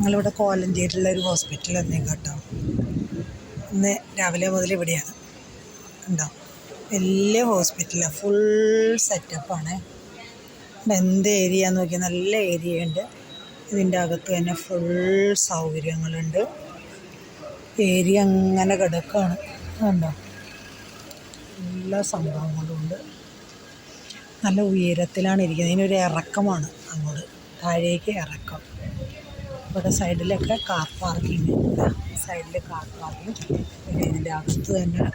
ഞങ്ങളിവിടെ കോലഞ്ചേരിയിലുള്ള ഒരു ഹോസ്പിറ്റൽ എന്തെങ്കിലും കേട്ടോ. ഇന്ന് രാവിലെ മുതൽ ഇവിടെയാണ്. ഉണ്ടോ വലിയ ഹോസ്പിറ്റലാണ് ഫുൾ സെറ്റപ്പാണ് എന്ത് ഏരിയ നോക്കിയാൽ നല്ല ഏരിയ ഉണ്ട്. ഇതിന്റെ അകത്ത് തന്നെ ഫുൾ സൗകര്യങ്ങളുണ്ട്. ഏരിയ അങ്ങനെ കിടക്കുകയാണ് കണ്ടോ? എല്ലാ സംഭവങ്ങളും ഉണ്ട്. നല്ല ഉയരത്തിലാണ് ഇരിക്കുന്നത്. ഇതിനൊരു ഇറക്കമാണ് അങ്ങോട്ട്. താഴേക്ക് ഇറക്കം. ഇവിടെ സൈഡിലൊക്കെ കാർ പാർക്കിംഗ് സൈഡിൽ കാർ പാർക്കിംഗ് പിന്നെ ഇതിന്റെ അകത്ത് തന്നെ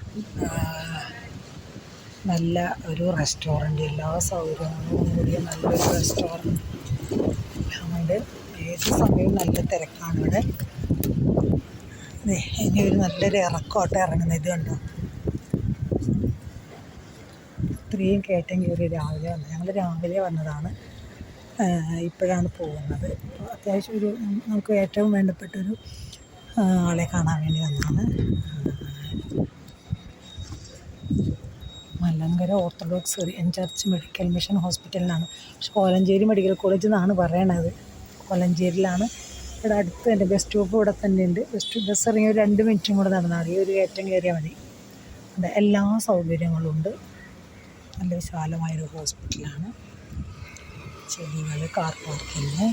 നല്ല ഒരു റെസ്റ്റോറന്റ് എല്ലാ സൗകര്യങ്ങളും കൂടിയ നല്ലൊരു റെസ്റ്റോറന്റ് അതുകൊണ്ട് ഏത് സമയവും നല്ല തിരക്കാണ് ഇവിടെ. ഇനി ഒരു നല്ലൊരു ഇറക്കോട്ടം ഇറങ്ങുന്നത് ഇത് കണ്ടോ? ഇത്രയും കയറ്റം കയറി രാവിലെ വന്നത്. ഞങ്ങൾ രാവിലെ വന്നതാണ്. ഇപ്പോഴാണ് പോകുന്നത്. അപ്പോൾ അത്യാവശ്യം ഒരു നമുക്ക് ഏറ്റവും വേണ്ടപ്പെട്ടൊരു ആളെ കാണാൻ വേണ്ടി വന്നതാണ്. മലങ്കര ഓർത്തഡോക്സ് എൻ ചർച്ച് മെഡിക്കൽ മിഷൻ ഹോസ്പിറ്റലിനാണ് പക്ഷെ കോലഞ്ചേരി മെഡിക്കൽ കോളേജ് എന്നാണ് പറയണത്. കോലഞ്ചേരിയിലാണ്. ഇവിടെ അടുത്ത് തന്നെ ബസ് സ്റ്റോപ്പ് ഇവിടെ തന്നെ ഉണ്ട്. ബസ് ബസ് ഇറങ്ങി ഒരു രണ്ട് മിനിറ്റും കൂടെ നടന്നാൽ മതി. ഒരു കയറ്റം കയറിയാൽ മതി. അതെ എല്ലാ സൗകര്യങ്ങളും ഉണ്ട്. നല്ല വിശാലമായൊരു ഹോസ്പിറ്റലാണ്. ചെടികൾ കാർ പാർക്കിങ്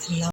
എല്ലാം